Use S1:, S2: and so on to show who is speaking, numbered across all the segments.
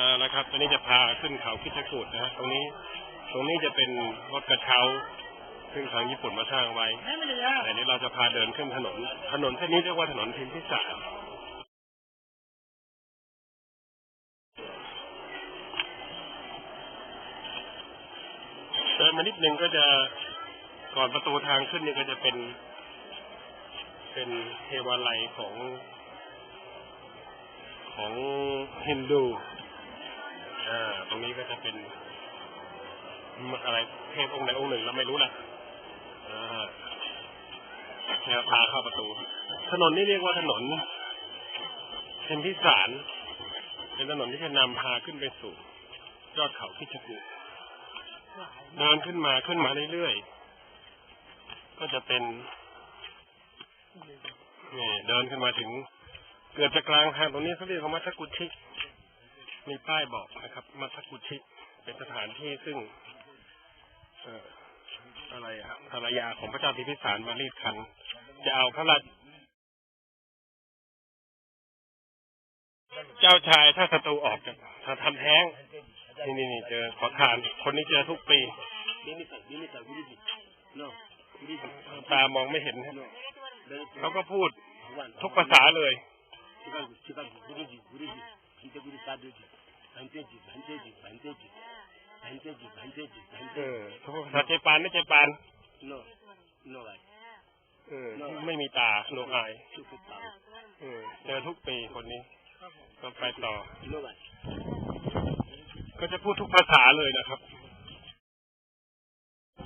S1: อ่านะครับตอนนี้จะพาขึ้นเขาคิดจกูดนะฮะตรงนี้ ตรงนี้จะเป็นรถกระเช้าซึ่งทางญี่ปุ่นมาสร้างไว้แต่นี้เราจะพาเดินขึ้นถนน ถนนเส้นนี้เรียกว่าถนนพิมพิสารเดินมานิดนึงก็จะก่อนประตูทางขึ้นนี่ก็จะเป็น เป็นเทวาลัยของของฮินดู อ่า ตรงนี้ก็จะเป็นอะไรเทพองค์ใดองค์หนึ่งเราไม่รู้ละอ่าเนี่ยพาเข้าประตู ถนนนี้เรียกว่าถนนเทมพิสาร เป็นถนนที่จะนำพาขึ้นไปสู่ยอดเขาพิชกุเดินขึ้นมาขึ้นมาเรื่อยๆ ก็จะเป็นนี่เดินขึ้นมาถึง เกือบจะกลางทางตรงนี้เขาเรียกว่ามัทกุชิ มีป้ายบอกนะครับมัทกุชิเป็นสถานที่ซึ่งเอ่ออะไรอะภรรยาของพระเจ้าพิมพิสารมารีดคัน จะเอาพระราชเจ้าชายถ้าศัตรูออกจากถ้าทำแท้ง นี่นี่นี่เจอขอทาน คนนี้เจอทุกปี ตามองไม่เห็นครับเขาก็พูดทุกภาษาเลย เออทุกภาษาเจแปนนะเจแปนเออไม่มีตาโนอายเออเจอทุกปีคนนี้ ก็ไปต่อ ก็จะพูดทุกภาษาเลยนะครับ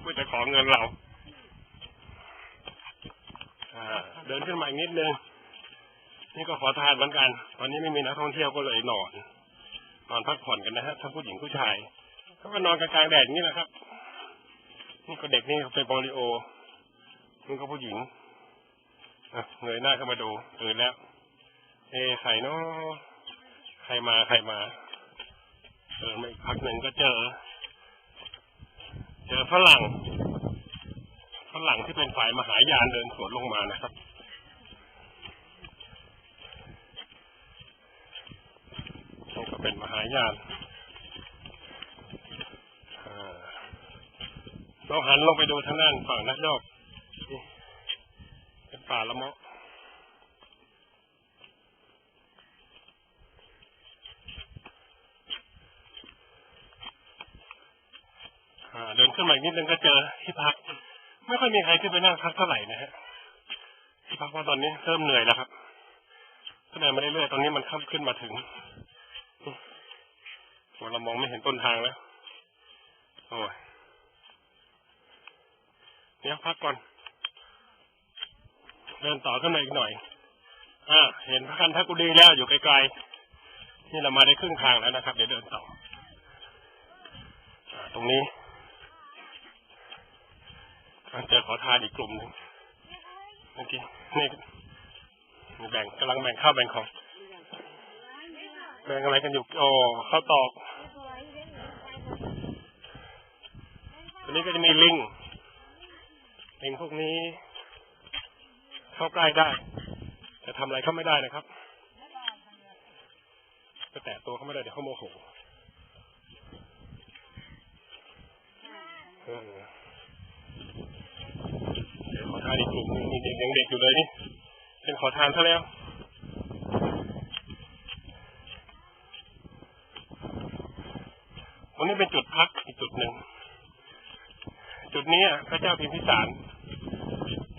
S1: พูดจะขอเงินเราอ่าเดินขึ้นมาอีกนิดนึง นี่ก็ขอทานเหมือนกัน ตอนนี้ไม่มีนักท่องเที่ยวก็เลยนอน นอนพักผ่อนกันนะฮะทั้งผู้หญิงผู้ชายเขาก็นอนกลางแดดอย่นี้แหละครับ นี่ก็เด็กนี่เขาเป็นโปลิโอนี่ก็ผู้หญิงอะเงยหน้าเข้ามาดูตื่นแล้ว เอะใครเนาะใครมาใครมาเดินมาอีกพักหนึ่งก็เจอ เจอฝรั่งฝรั่งที่เป็นฝ่ายมหายานเดินสวนลงมานะครับ ก็เป็นมหายานเราหันลงไปดูทางด้านฝั่งนักโลกเป็นป่าละเมาะอ่าเดินขึ้นมาอีกนิดนึงก็เจอที่พัก ไม่ค่อยมีใครขึ้นไปนั่งพักเท่าไหร่นะฮะที่พักว่าตอนนี้เริ่มเหนื่อยแล้วครับก็เดินมาเรื่อยๆตอนนี้มันขึ้นมาถึง เรามองไม่เห็นต้นทางแล้วโอ้ยเนี่ยพักก่อน เดินต่อขึ้นมาอีกหน่อย อ่า เห็นพระคันทักกุดีแล้วอยู่ไกลๆ นี่เรามาได้ครึ่งทางแล้วนะครับ เดี๋ยวเดินต่ออาตรงนี้เจอขอทานอีกกลุ่มหนึ่งเมื่อกี้นี่นี่แบ่งกำลังแบ่งข้าวแบ่งของ แบ่งอะไรกันอยู่ โอ้ข้าวตอกตัว นี้ก็จะมีลิง ลิงพวกนี้เข้าใกล้ได้ แต่ทำอะไรเขาไม่ได้นะครับไปแตะตัวเขาไม่ได้เดี๋ยวเขาโมโหเดี๋ยวขอทานอีกกลุ่มมีเด็กยังเด็กอยู่เลยนี่เป็นขอทานซะแล้วตรงนี้เป็นจุดพักอีกจุดหนึ่ง จุดนี้พระเจ้าพิมพิสาร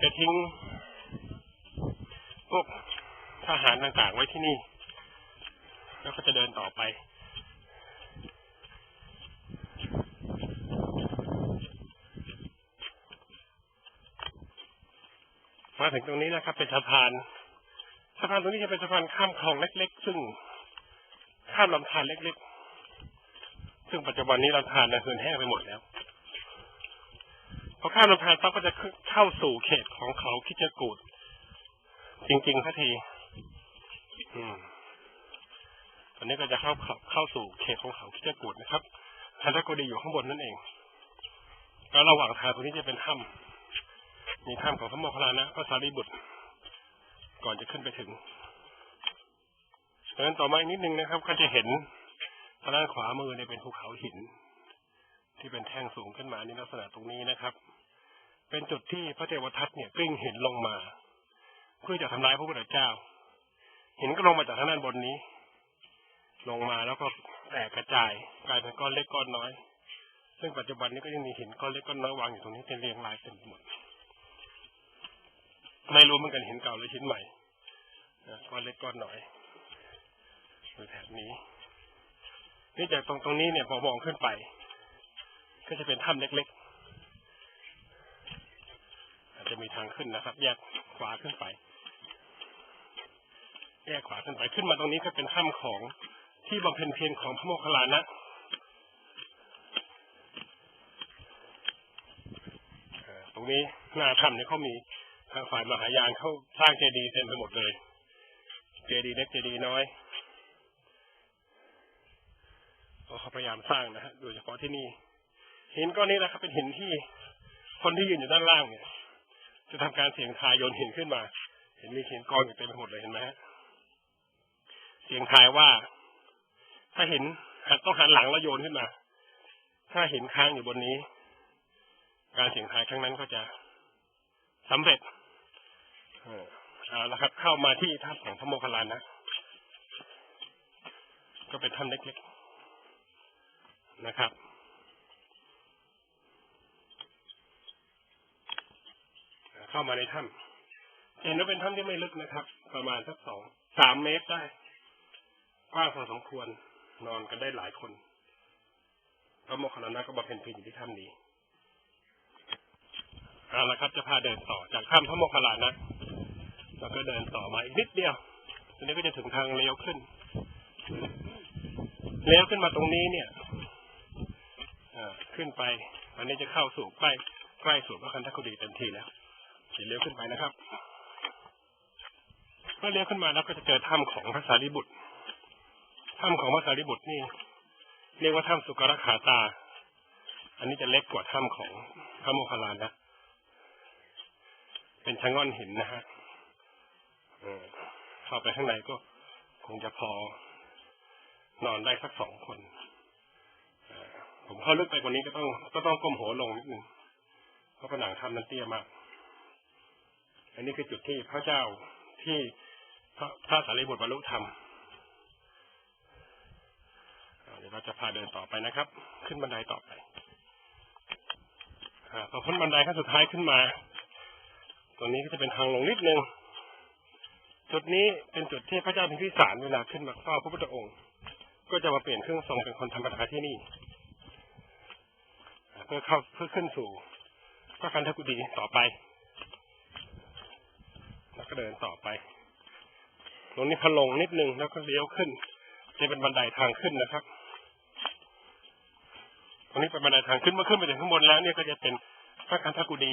S1: จะทิ้งพวกทหารต่างๆไว้ที่นี่ แล้วก็จะเดินต่อไป มาถึงตรงนี้นะครับ เป็นสะพานสะพานตรงนี้จะเป็นสะพานข้ามคลองเล็ก ๆ ซึ่งข้ามลำธารเล็ก ๆ ซึ่งปัจจุบันนี้ลำธารเนี่ยเหือนแห้งไปหมดแล้ว อข้ามลำธารปั๊บก็จะเข้าสู่เขตของเขาคิจกูดจริงๆสักทีอืมตอนนี้ก็จะเข้าเข้าสู่เขตของเขาคิจกูดนะครับทันทกดีอยู่ข้างบนนั่นเองแล้วระหว่างทางตรงนี้จะเป็นถ้ำมีถ้ำของพระโมคคัลลานะพระสารีบุตร ก่อนจะขึ้นไปถึงเพราะฉะนั้นต่อมาอีกนิดนึงนะครับ ก็จะเห็นทางด้านขวามือเนี่ยเป็นภูเขาหิน ที่เป็นแท่งสูงขึ้นมาในลักษณะตรงนี้นะครับ เป็นจุดที่พระเทวทัตเนี่ยกลิ้งหินลงมา เพื่อจะทำลายพระพุทธเจ้าหินก็ลงมาจากทางด้านบนนี้ ลงมาแล้วก็แตกกระจายกลายเป็นก้อนเล็กก้อนน้อย ซึ่งปัจจุบันนี้ก็ยังมีหินก้อนเล็กก้อนน้อยวางอยู่ตรงนี้เป็นเรียงรายเต็มหมดไม่รู้เหมือนกันหินเก่าหรือหินใหม่ก้อนเล็กก้อนน้อยอยู่แถบนี้นี่จากตรงตรงนี้เนี่ยพอมองขึ้นไป ก็จะเป็นถ้ำเล็กๆ จะมีทางขึ้นนะครับ แยกขวาขึ้นไป แยกขวาขึ้นไปขึ้นมาตรงนี้ก็เป็นถ้ำของที่บำเพ็ญเพียรของพระโมคคัลลานะตรงนี้หน้าถ้ำเนี่ยเขามีทางฝ่ายมหายานเขาสร้างเจดีย์เต็มไปหมดเลย เจดีย์เล็กเจดีย์น้อยเขาพยายามสร้างนะฮะโดยเฉพาะที่นี่หินก้อนนี้นะครับเป็นหินที่คนที่ยืนอยู่ด้านล่างเนี่ย จะทำการเสียงทายโยนหินขึ้นมา เห็นมีหินกองอยู่เต็มไปหมดเลยเห็นไหมฮะเสียงทายว่า ถ้าเห็นหันต้องหันหลังแล้วโยนขึ้นมา ถ้าเห็นค้างอยู่บนนี้ การเสียงทายครั้งนั้นก็จะสำเร็จเออเอาละครับ เข้ามาที่ถ้ำของพระโมคคัลลานะ ก็เป็นถ้ำเล็กๆนะครับ เข้ามาในถ้ำเห็นว่าเป็นถ้ำที่ไม่ลึกนะครับ ประมาณสักสองสามเมตรได้กว้างพอสมควร นอนกันได้หลายคนพระโมคคัลลานะก็บำเพ็ญเพียรอยู่ที่ถ้ำนี้เอาละครับจะพาเดินต่อจากถ้ำพระโมคคัลลานะแล้วก็เดินต่อมาอีกนิดเดียวทีนี้ก็จะถึงทางเลี้ยวขึ้นเลี้ยวขึ้นมาตรงนี้เนี่ยอ่าขึ้นไป อันนี้จะเข้าสู่ใกล้ใกล้สู่พระคันธกุฎีเต็มทีแล้ว ขี่เลี้ยวขึ้นไปนะครับเมื่อเลี้ยวขึ้นมาแล้วก็จะเจอถ้ำของพระสารีบุตรถ้ำของพระสารีบุตรนี่ เรียกว่าถ้ำสุกรขาตา อันนี้จะเล็กกว่าถ้ำของพระโมคคัลลานะเป็นชะง่อนหินนะฮะเข้าไปข้างในก็คงจะพอนอนได้สักสองคนเอ่อผมเข้าลึกไปกว่านี้ก็ต้องก็ต้องก้มหัวลงนิดนึงเพราะผนังถ้ำนั้นเตี้ยมาก อันนี้คือจุดที่พระเจ้าที่พระพระสารีบุตรบรรลุธรรมเดี๋ยวเราจะพาเดินต่อไปนะครับ ขึ้นบันไดต่อไปอพอพ้นบันไดขั้นสุดท้ายขึ้นมา ตรงนี้ก็จะเป็นทางลงนิดนึง จุดนี้เป็นจุดที่พระเจ้าพิมพิสารเวลาขึ้นมาเฝ้าพระพุทธองค์ ก็จะมาเปลี่ยนเครื่องทรงเป็นคนธรรมดาที่นี่ เพื่อเข้าเพื่อขึ้นสู่พระคันธกุฎีต่อไป เดินต่อไป ตรงนี้พลงนิดนึงแล้วก็เลี้ยวขึ้น จะเป็นบันไดทางขึ้นนะครับ ตรงนี้เป็นบันไดทางขึ้นเมื่อขึ้นไปถึงข้างบนแล้ว เนี่ยก็จะเป็นพระคันธกุฎี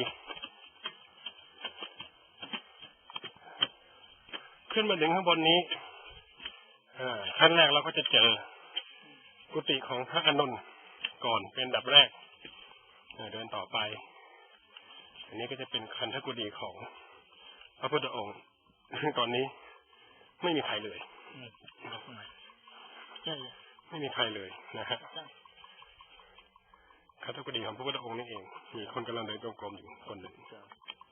S1: ขึ้นมาถึงข้างบนนี้ขั้นแรกเราก็จะเจอ กุฏิของพระอานนก่อนเป็นดับแรกเออเดินต่อไป อันนี้ก็จะเป็นคันธกุฎีของ พระพุทธองค์ซึ่งตอนนี้ไม่มีใครเลย
S2: ใช่
S1: ไม่มีใครเลยนะฮะ
S2: ใช่
S1: คันธกุฎีของพระพุทธองค์นี่เอง มีคนกำลังเดินจงกรมอยู่คนหนึ่ง
S2: ใช่